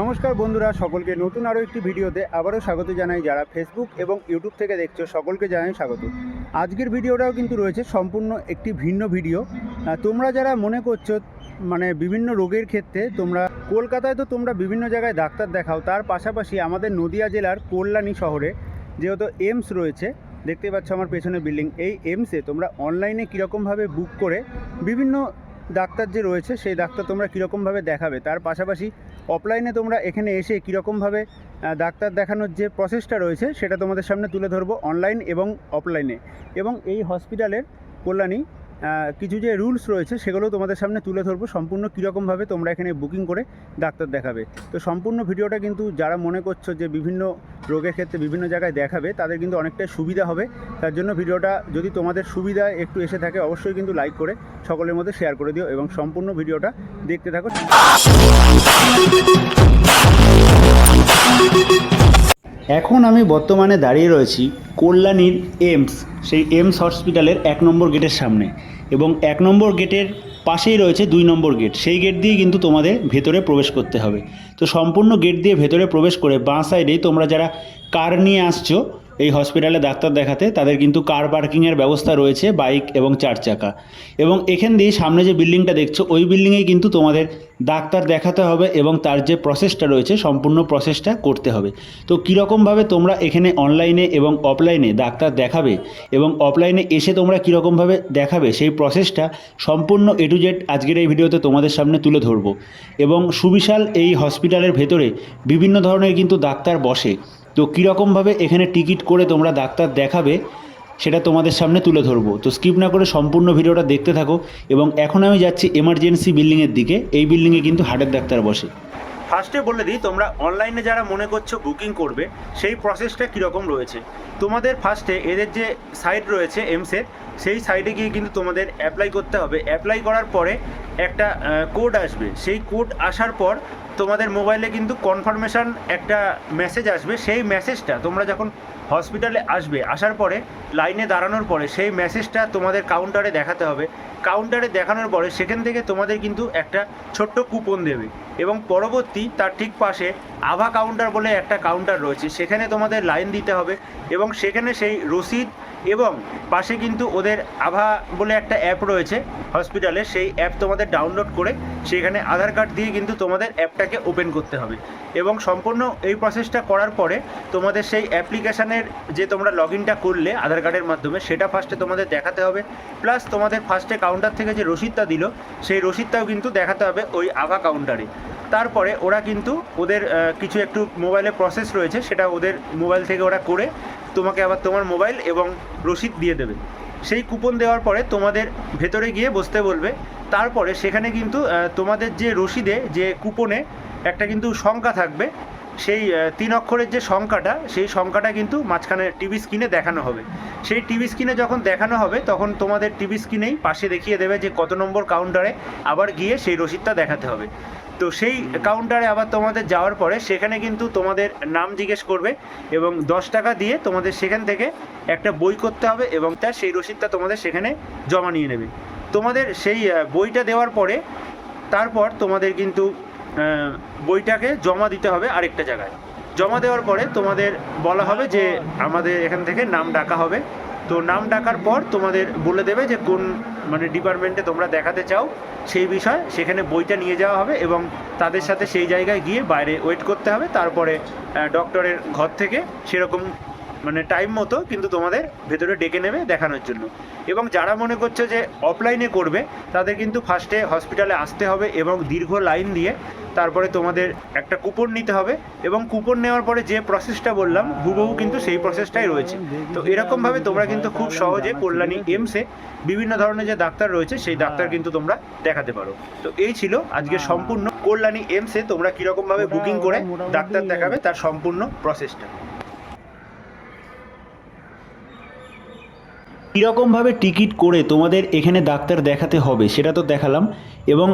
নমস্কার বন্ধুরা, সকলকে নতুন আরও একটি ভিডিওতে আবারও স্বাগত জানাই। যারা ফেসবুক এবং ইউটিউব থেকে দেখছ, সকলকে জানাই স্বাগত। আজকের ভিডিওটাও কিন্তু রয়েছে সম্পূর্ণ একটি ভিন্ন ভিডিও। তোমরা যারা মনে করছ মানে বিভিন্ন রোগের ক্ষেত্রে তোমরা, কলকাতায় তো তোমরা বিভিন্ন জায়গায় ডাক্তার দেখাও, তার পাশাপাশি আমাদের নদিয়া জেলার কল্যাণী শহরে যেহেতু এমস রয়েছে, দেখতে পাচ্ছ আমার পেছনে বিল্ডিং, এই এমসে তোমরা অনলাইনে কীরকমভাবে বুক করে বিভিন্ন ডাক্তার যে রয়েছে, সেই ডাক্তার তোমরা কীরকমভাবে দেখাবে? তার পাশাপাশি অফলাইনে তোমরা এখানে এসে কীরকমভাবে ডাক্তার দেখানোর যে প্রসেসটা রয়েছে, সেটা তোমাদের সামনে তুলে ধরবো অনলাইন এবং অফলাইনে এবং এই হসপিটালের কল্যাণী কিছু যে রুলস রয়েছে সেগুলো তোমাদের সামনে তুলে ধরবো। সম্পূর্ণ কীরকমভাবে তোমরা এখানে বুকিং করে ডাক্তার দেখাবে। তো সম্পূর্ণ ভিডিওটা কিন্তু যারা মনে করছ যে বিভিন্ন রোগের ক্ষেত্রে বিভিন্ন জায়গায় দেখাবে, তাদের কিন্তু অনেকটাই সুবিধা হবে। তার জন্য ভিডিওটা যদি তোমাদের সুবিধা একটু এসে থাকে, অবশ্যই কিন্তু লাইক করে সকলের মধ্যে শেয়ার করে দিও এবং সম্পূর্ণ ভিডিওটা দেখতে থাকো। এখন আমি বর্তমানে দাঁড়িয়ে রয়েছি কল্যাণীর এমস, সেই এমস হসপিটালের এক নম্বর গেটের সামনে। এবং এক নম্বর গেটের পাশেই রয়েছে দুই নম্বর গেট। সেই গেট দিয়ে কিন্তু তোমাদের ভেতরে প্রবেশ করতে হবে। তো সম্পূর্ণ গেট দিয়ে ভেতরে প্রবেশ করে বাঁ সাইডেই তোমরা যারা কার নিয়ে আসছো এই হসপিটালে ডাক্তার দেখাতে তাদের কিন্তু কার পার্কিংয়ের ব্যবস্থা রয়েছে বাইক এবং চার চাকা। এবং এখান দিয়ে সামনে যে বিল্ডিংটা দেখছ, ওই বিল্ডিংয়ে কিন্তু তোমাদের ডাক্তার দেখাতে হবে এবং তার যে প্রসেসটা রয়েছে, সম্পূর্ণ প্রসেসটা করতে হবে। তো কীরকমভাবে তোমরা এখানে অনলাইনে এবং অফলাইনে ডাক্তার দেখাবে এবং অফলাইনে এসে তোমরা কীরকমভাবে দেখাবে, সেই প্রসেসটা সম্পূর্ণ এ টু জেড আজকের এই ভিডিওতে তোমাদের সামনে তুলে ধরবো। এবং সুবিশাল এই হসপিটালের ভেতরে বিভিন্ন ধরনের কিন্তু ডাক্তার বসে। তো কীরকমভাবে এখানে টিকিট করে তোমরা ডাক্তার দেখাবে, সেটা তোমাদের সামনে তুলে ধরবো। তো স্কিপ না করে সম্পূর্ণ ভিডিওটা দেখতে থাকো এবং এখন আমি যাচ্ছি এমার্জেন্সি বিল্ডিংয়ের দিকে। এই বিল্ডিংয়ে কিন্তু হার্টের ডাক্তার বসে। ফার্স্টে বলে দিই, তোমরা অনলাইনে যারা মনে করছ বুকিং করবে, সেই প্রসেসটা কীরকম রয়েছে? তোমাদের ফার্স্টে এদের যে সাইট রয়েছে এমসের সেই সাইটে গিয়ে কিন্তু তোমাদের অ্যাপ্লাই করতে হবে। অ্যাপ্লাই করার পরে একটা কোড আসবে। সেই কোড আসার পর তোমাদের মোবাইলে কিন্তু কনফার্মেশন একটা মেসেজ আসবে। সেই মেসেজটা তোমরা যখন হসপিটালে আসবে, আসার পরে লাইনে দাঁড়ানোর পরে, সেই মেসেজটা তোমাদের কাউন্টারে দেখাতে হবে। কাউন্টারে দেখানোর পরে সেখান থেকে তোমাদের কিন্তু একটা ছোট্ট কুপন দেবে। এবং পরবর্তী, তার ঠিক পাশে আভা কাউন্টার বলে একটা কাউন্টার রয়েছে। সেখানে তোমাদের লাইন দিতে হবে এবং সেখানে সেই রসিদ এবং পাশে কিন্তু ওদের আভা বলে একটা অ্যাপ রয়েছে হসপিটালে সেই অ্যাপ তোমাদের ডাউনলোড করে সেখানে আধার কার্ড দিয়ে কিন্তু তোমাদের অ্যাপটাকে ওপেন করতে হবে। এবং সম্পূর্ণ এই প্রসেসটা করার পরে তোমাদের সেই অ্যাপ্লিকেশানের যে তোমরা লগ ইনটা করলে আধার কার্ডের মাধ্যমে, সেটা ফার্স্টে তোমাদের দেখাতে হবে। প্লাস তোমাদের ফার্স্টে কাউন্টার থেকে যে রসিদটা দিল, সেই রসিদটাও কিন্তু দেখাতে হবে ওই আভা কাউন্টারে তারপরে ওরা কিন্তু ওদের কিছু একটু মোবাইলে প্রসেস রয়েছে, সেটা ওদের মোবাইল থেকে ওরা করে তোমাকে আবার তোমার মোবাইল এবং রসিদ দিয়ে দেবে। সেই কুপন দেওয়ার পরে তোমাদের ভেতরে গিয়ে বসতে বলবে তারপরে সেখানে কিন্তু তোমাদের যে রসিদে যে কুপনে একটা কিন্তু সংখ্যা থাকবে, সেই তিন অক্ষরের যে সংখ্যাটা সেই সংখ্যাটা কিন্তু মাঝখানে টিভি স্ক্রিনে দেখানো হবে। সেই টিভি স্ক্রিনে যখন দেখানো হবে, তখন তোমাদের টিভি স্ক্রিনেই পাশে দেখিয়ে দেবে যে কত নম্বর কাউন্টারে আবার গিয়ে সেই রসিদটা দেখাতে হবে। তো সেই কাউন্টারে আবার তোমাদের যাওয়ার পরে সেখানে কিন্তু তোমাদের নাম জিজ্ঞেস করবে এবং দশ টাকা দিয়ে তোমাদের সেখান থেকে একটা বই করতে হবে এবং তার সেই রসিদটা তোমাদের সেখানে জমা নিয়ে নেবে। তোমাদের সেই বইটা দেওয়ার পরে তারপর তোমাদের কিন্তু বইটাকে জমা দিতে হবে আরেকটা জায়গায়। জমা দেওয়ার পরে তোমাদের বলা হবে যে আমাদের এখান থেকে নাম ডাকা হবে। তো নাম ডাকার পর তোমাদের বলে দেবে যে কোন মানে ডিপার্টমেন্টে তোমরা দেখাতে চাও। সেই বিষয় সেখানে বইটা নিয়ে যাওয়া হবে এবং তাদের সাথে সেই জায়গায় গিয়ে বাইরে ওয়েট করতে হবে। তারপরে ডক্টরের ঘর থেকে সেরকম মানে টাইম মতো কিন্তু তোমাদের ভেতরে ডেকে নেবে দেখানোর জন্য। এবং যারা মনে করছে যে অফলাইনে করবে, তাদের কিন্তু ফার্স্টে হসপিটালে আসতে হবে এবং দীর্ঘ লাইন দিয়ে তারপরে তোমাদের একটা কুপন নিতে হবে এবং কুপন নেওয়ার পরে যে প্রসেসটা বললাম, হুবহু কিন্তু সেই প্রসেসটাই রয়েছে। তো এরকমভাবে তোমরা কিন্তু খুব সহজে কল্যাণী এমসে বিভিন্ন ধরনের যে ডাক্তার রয়েছে, সেই ডাক্তার কিন্তু তোমরা দেখাতে পারো। তো এই ছিল আজকে সম্পূর্ণ কল্যাণী এমসে তোমরা কীরকমভাবে বুকিং করে ডাক্তার দেখাবে তার সম্পূর্ণ প্রসেসটা কীরকমভাবে টিকিট করে তোমাদের এখানে ডাক্তার দেখাতে হবে সেটা তো দেখালাম। এবং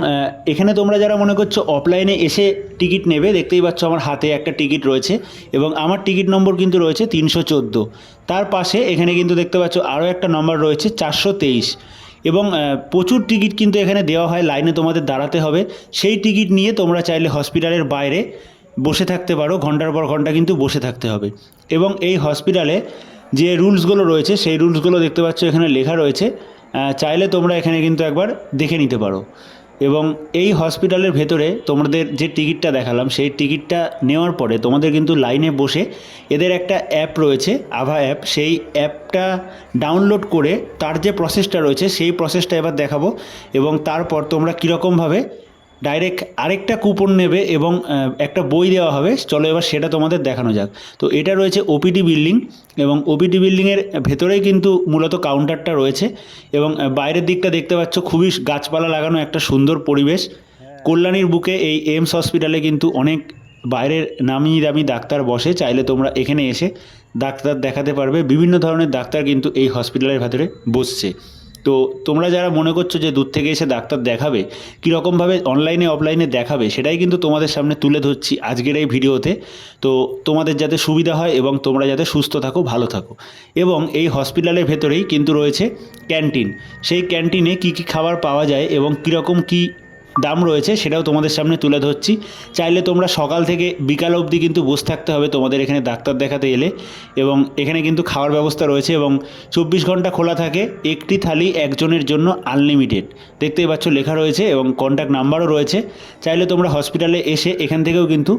এখানে তোমরা যারা মনে করছ অফলাইনে এসে টিকিট নেবে, দেখতেই পাচ্ছ আমার হাতে একটা টিকিট রয়েছে এবং আমার টিকিট নম্বর কিন্তু রয়েছে তিনশো চোদ্দ। তার পাশে এখানে কিন্তু দেখতে পাচ্ছ আরও একটা নম্বর রয়েছে চারশো তেইশ। এবং প্রচুর টিকিট কিন্তু এখানে দেওয়া হয়, লাইনে তোমাদের দাঁড়াতে হবে। সেই টিকিট নিয়ে তোমরা চাইলে হসপিটালের বাইরে বসে থাকতে পারো, ঘণ্টার পর ঘণ্টা কিন্তু বসে থাকতে হবে। এবং এই হসপিটালে যে রুলসগুলো রয়েছে, সেই রুলসগুলো দেখতে পাচ্ছ এখানে লেখা রয়েছে। চাইলে তোমরা এখানে কিন্তু একবার দেখে নিতে পারো। এবং এই হসপিটালের ভেতরে তোমাদের যে টিকিটটা দেখালাম, সেই টিকিটটা নেওয়ার পরে তোমাদের কিন্তু লাইনে বসে এদের একটা অ্যাপ রয়েছে, আভা অ্যাপ। সেই অ্যাপটা ডাউনলোড করে তার যে প্রসেসটা রয়েছে, সেই প্রসেসটা এবার দেখাবো। এবং তারপর তোমরা কীরকমভাবে ডাইরেক্ট আরেকটা কুপন নেবে এবং একটা বই দেওয়া হবে। চলো এবার সেটা তোমাদের দেখানো যাক। তো এটা রয়েছে ওপিডি বিল্ডিং এবং ওপিডি বিল্ডিংয়ের ভেতরেই কিন্তু মূলত কাউন্টারটা রয়েছে এবং বাইরের দিকটা দেখতে পাচ্ছ খুবই গাছপালা লাগানো একটা সুন্দর পরিবেশ। কল্যাণীর বুকে এই এইমস হসপিটালে কিন্তু অনেক বাইরের নামি দামি ডাক্তার বসে। চাইলে তোমরা এখানে এসে ডাক্তার দেখাতে পারবে। বিভিন্ন ধরনের ডাক্তার কিন্তু এই হসপিটালের ভেতরে বসছে। তো তোমরা যারা মনে করছ যে দূর থেকে এসে ডাক্তার দেখাবে, কীরকমভাবে অনলাইনে অফলাইনে দেখাবে, সেটাই কিন্তু তোমাদের সামনে তুলে ধরছি আজকের এই ভিডিওতে। তো তোমাদের যাতে সুবিধা হয় এবং তোমরা যাতে সুস্থ থাকো, ভালো থাকো। এবং এই হসপিটালের ভেতরেই কিন্তু রয়েছে ক্যান্টিন সেই ক্যান্টিনে কী কী খাবার পাওয়া যায় এবং কীরকম কী দাম রয়েছে, সেটাও তোমাদের সামনে তুলে ধরছি। চাইলে তোমরা সকাল থেকে বিকাল অবধি কিন্তু বসে থাকতে হবে, তোমাদের এখানে ডাক্তার দেখাতে এলে। এবং এখানে কিন্তু খাওয়ার ব্যবস্থা রয়েছে এবং চব্বিশ ঘণ্টা খোলা থাকে, একটি থালি একজনের জন্য আনলিমিটেড দেখতেই পাচ্ছ, লেখা রয়েছে এবং কন্ট্যাক্ট নাম্বারও রয়েছে। চাইলে তোমরা হসপিটালে এসে এখান থেকেও কিন্তু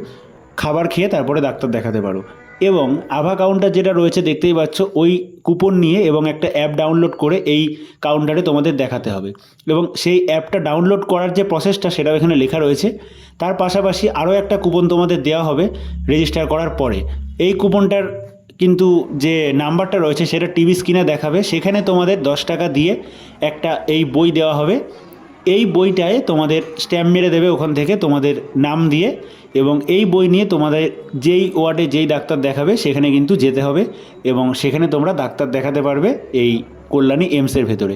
খাবার খেয়ে তারপরে ডাক্তার দেখাতে পারো। এবং আভা কাউন্টার যেটা রয়েছে দেখতেই পাচ্ছ, ওই কুপন নিয়ে এবং একটা অ্যাপ ডাউনলোড করে এই কাউন্টারে তোমাদের দেখাতে হবে। এবং সেই অ্যাপটা ডাউনলোড করার যে প্রসেসটা সেটাও এখানে লেখা রয়েছে। তার পাশাপাশি আরও একটা কুপন তোমাদের দেওয়া হবে রেজিস্টার করার পরে। এই কুপনটার কিন্তু যে নাম্বারটা রয়েছে, সেটা টিভি স্ক্রিনে দেখাবে। সেখানে তোমাদের দশ টাকা দিয়ে একটা এই বই দেওয়া হবে। এই বইটায় তোমাদের স্ট্যাম্প মেরে দেবে ওখান থেকে তোমাদের নাম দিয়ে এবং এই বই নিয়ে তোমাদের যেই ওয়ার্ডে যেই ডাক্তার দেখাবে সেখানে কিন্তু যেতে হবে এবং সেখানে তোমরা ডাক্তার দেখাতে পারবে এই কল্যাণী এমসের ভেতরে।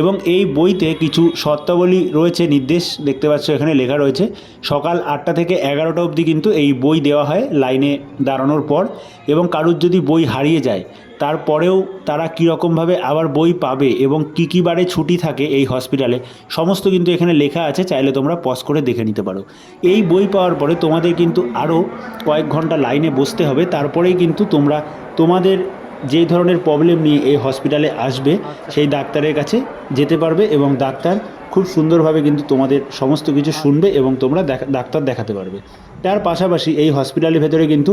এবং এই বইতে কিছু শর্তাবলী রয়েছে, নির্দেশ দেখতে পাচ্ছ এখানে লেখা রয়েছে, সকাল আটটা থেকে এগারোটা অবধি কিন্তু এই বই দেওয়া হয় লাইনে দাঁড়ানোর পর এবং কারুর যদি বই হারিয়ে যায় তারপরেও তারা কীরকমভাবে আবার বই পাবে এবং কী কী বারে ছুটি থাকে এই হসপিটালে, সমস্ত কিন্তু এখানে লেখা আছে, চাইলে তোমরা পজ করে দেখে নিতে পারো। এই বই পাওয়ার পরে তোমাদের কিন্তু আরও কয়েক ঘণ্টা লাইনে বসতে হবে, তারপরেই কিন্তু তোমরা তোমাদের যেই ধরনের প্রবলেম নিয়ে এই হসপিটালে আসবে, সেই ডাক্তারের কাছে যেতে পারবে এবং ডাক্তার খুব সুন্দরভাবে কিন্তু তোমাদের সমস্ত কিছু শুনবে এবং তোমরা ডাক্তার দেখাতে পারবে। তার পাশাপাশি এই হসপিটালের ভেতরে কিন্তু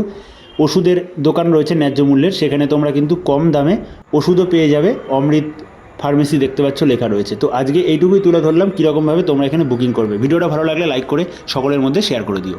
ওষুধের দোকান রয়েছে ন্যায্য মূল্যের, সেখানে তোমরা কিন্তু কম দামে ওষুধও পেয়ে যাবে। অমৃত ফার্মেসি দেখতে পাচ্ছ লেখা রয়েছে। তো আজকে এইটুকুই তুলে ধরলাম, কীরকমভাবে তোমরা এখানে বুকিং করবে। ভিডিওটা ভালো লাগলে লাইক করে সকলের মধ্যে শেয়ার করে দিও।